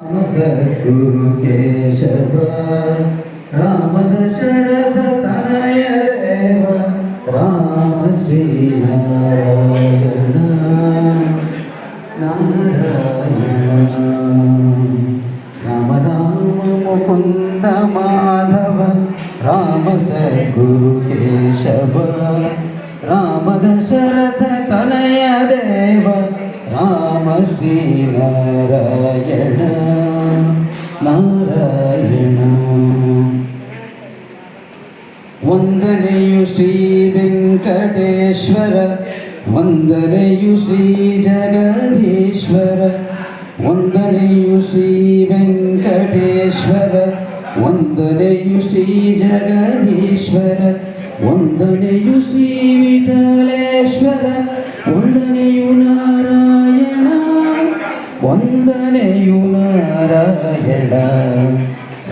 సద్గురు కేశవ రామ దశరథ తనయ దేవ రామ శ్రీనారాయణ నారాయణ రామ రామ ముకుంద మాధవ రామ సద్గురు కేశవ రామ దశరథ తనయ దేవ రామ శ్రీనారాయణ ನಾರಾಯಣ ವಂದನೆಯು ಶ್ರೀ ವೆಂಕಟೇಶ್ವರ ವಂದನೆಯು ಶ್ರೀ ಜಗದೀಶ್ವರ ವಂದನೆಯು ಶ್ರೀ ವೆಂಕಟೇಶ್ವರ ವಂದನೆಯು ಶ್ರೀ ಜಗದೀಶ್ವರ ವಂದನೆಯು ಶ್ರೀ ವಂದನೆಯು ನಾರಾಯಣ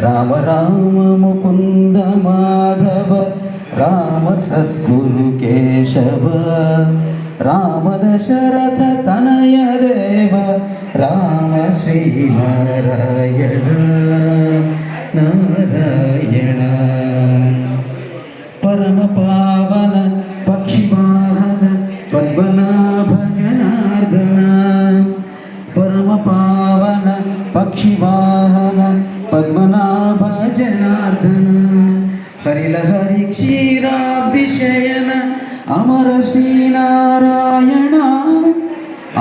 ರಾಮ ರಾಮ ಮುಕುಂದ ಮಾಧವ ರಾಮ ಸದ್ಗುರು ಕೇಶವ ರಾಮ ದಶರಥ ತನಯ ದೇವ ರಾಮ ಶ್ರೀನಾರಾಯಣ ನಾರಾಯಣ ಪರಮ ಪಾವನ ಪಕ್ಷಿ ವಾಹನ ಪದ್ಮನಾಭ ಜನಾರ್ದನ साक्षिवाहन पद्मनाभजनार्दन हरिलहरि क्षीराभिशयन अमर श्रीनारायण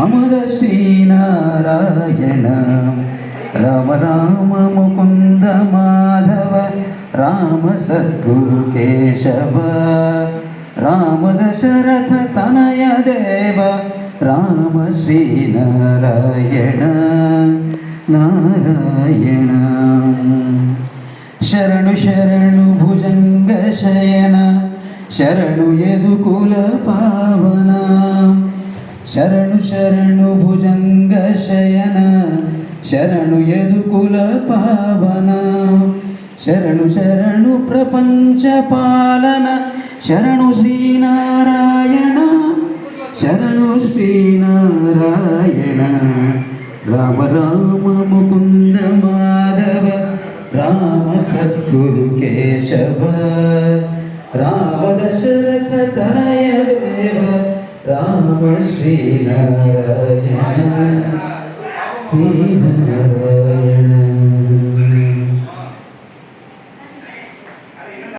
अमर श्रीनारायण राम राम मुकुन्द माधव राम सद्गुरु केशव राम दशरथ तनय देव राम श्रीनारायण నారాయణ శరణు శరణు భుజంగ శయన శరణు ఎదుకుల పావన శరణు శరణు భుజంగ శయన శరణు ఎదుకుల పావన శరణు శరణు ప్రపంచ పాలన శరణు శ్రీనారాయణ శరణు శ్రీనారాయణ राम राम मुकुन्द माधव राम सद्गुरु केशव राम दशरथ तनय देव राम श्रीनारायण